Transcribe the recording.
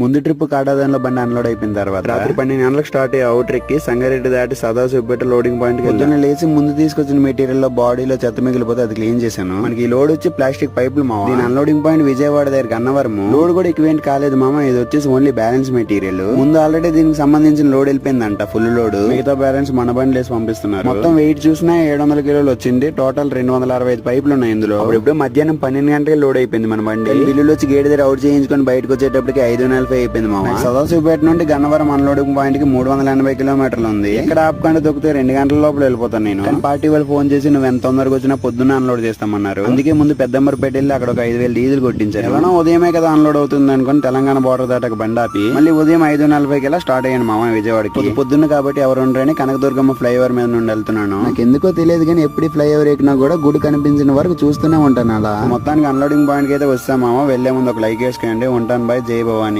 ముందు ట్రిప్ కాటాదానిలో బండి అన్లోడ్ అయిపోయిన తర్వాత రాత్రి పన్నెండు గంటలకు స్టార్ట్ అయ్యి అవుట్ ఎక్కి సంగారెడ్డి దాటి సదాశివపేట లోడింగ్ పాయింట్కి పొద్దున్న లేచి ముందు తీసుకొచ్చిన మెటీరియల్లో బాడీలో చెత్త మిగిలిపోతే అది క్లీన్ చేశాను. మనకి ఈ లోడ్ వచ్చి ప్లాస్టిక్ పైపులు మా దీని అన్లోడింగ్ పాయింట్ విజయవాడ దగ్గర అన్నవరం లోడ్ కూడా ఎక్కువేంటి కాలేదు మామ ఇది వచ్చేసి ఓన్లీ బ్యాలెన్స్ మెటీరియల్ ముందు ఆల్రెడీ దీనికి సంబంధించిన లోడ్ వెళ్ళిపోయిందంట ఫుల్ లోడ్ మిగతా బ్యాలెన్స్ మన బండి వేసి పంపిస్తున్నారు. మొత్తం వెయిట్ చూసినా ఏడు వందల కిలోలు వచ్చింది టోటల్ రెండు వందల అరవై ఐదు పైపులు ఉన్నాయి ఇందులో ఇప్పుడు మధ్యాహ్నం పన్నెండు గంటలకి లోడ్ అయిపోయింది మన బండి. బిల్లులు వచ్చి గేట్ దగ్గర అవుట్ చేయించుకొని బయటకు వచ్చేటప్పటికి ఐదు నలభై అయిపోయింది మామ సదాశివపేట నుండి గన్నవరం అన్లోడింగ్ పాయింట్కి మూడు వందల ఎనభై కిలోమీటర్లు ఉంది. ఎక్కడ ఆపకుండా దొరికితే రెండు గంటల లోపల వెళ్ళిపోతాను నేను. పార్టీ వాళ్ళు ఫోన్ చేసి నువ్వు ఎంత తొందరగా వచ్చినా పొద్దున్న అన్లోడ్ చేస్తామన్నారు. అందుకే ముందు పెద్దంబరపేట వెళ్ళి అక్కడ ఒక ఐదు వేలు డీజిల్ కొట్టించారు. ఎలానో ఉదయమే కదా అన్లోడ్ అవుతుంది అనుకుని తెలంగాణ బోర్డర్ దాటక బండి ఆపి మళ్ళీ ఉదయం ఐదు నలభైకి ఇలా స్టార్ట్ అయ్యాను మామ విజయవాడకి. పొద్దు- పొద్దున్న కాబట్టి ఎవరు ఉండరని కనకదుర్గమ్మ ఫ్లైఓవర్ మీద నుండి వెళ్తున్నాను. నాకు ఎందుకో తెలియదు కానీ ఎప్పుడు ఫ్లైఓవర్ ఎక్కినా కూడా గుడి కనిపించిన వరకు చూస్తూనే ఉంటాను అలా. మొత్తానికి అన్లోడింగ్ పాయింట్కి అయితే వస్తాం మామ వెళ్ళే ముందు ఒక లైక్ వేసుకోండి. ఉంటాను బాయ్. జై భవాని.